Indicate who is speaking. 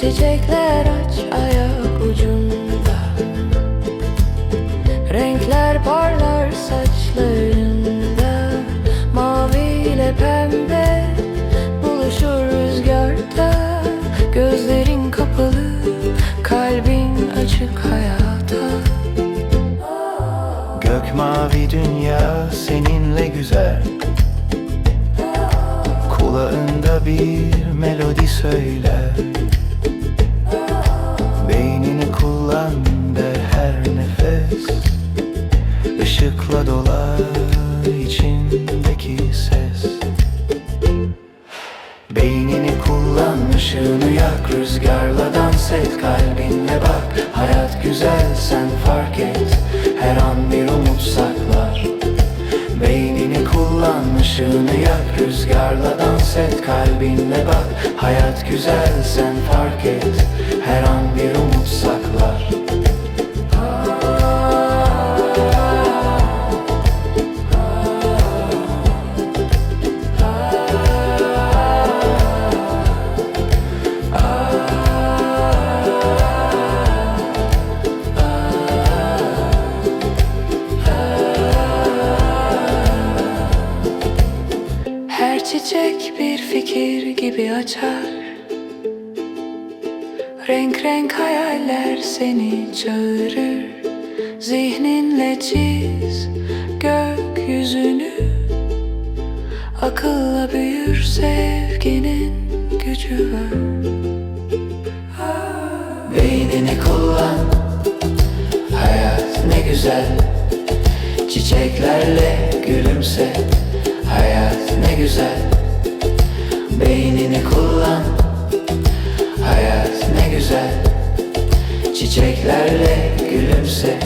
Speaker 1: Çiçekler aç ayak ucunda. Renkler parlar saçlarında. Mavi ile pembe buluşur rüzgarda. Gözlerin kapalı, kalbin açık hayata.
Speaker 2: Gök mavi dünya seninle güzel. Kulağında bir melodi söyler yak Rüzgarla dans et, kalbinle bak. Hayat güzel, sen fark et. Her an bir umut saklar. Beynini kullan, ışığını yak. Rüzgarla dans et, kalbinle bak. Hayat güzel, sen fark et. Her an bir umut saklar
Speaker 1: çiçek bir fikir gibi açar. Renk renk hayaller seni çağırır. Zihninle çiz gökyüzünü. Akılla büyür sevginin gücü. Var
Speaker 2: Beynini kullan. Hayat ne güzel. Çiçeklerle gülümse. Hayat ne güzel Beynini kullan. Hayat ne güzel. Çiçeklerle gülümse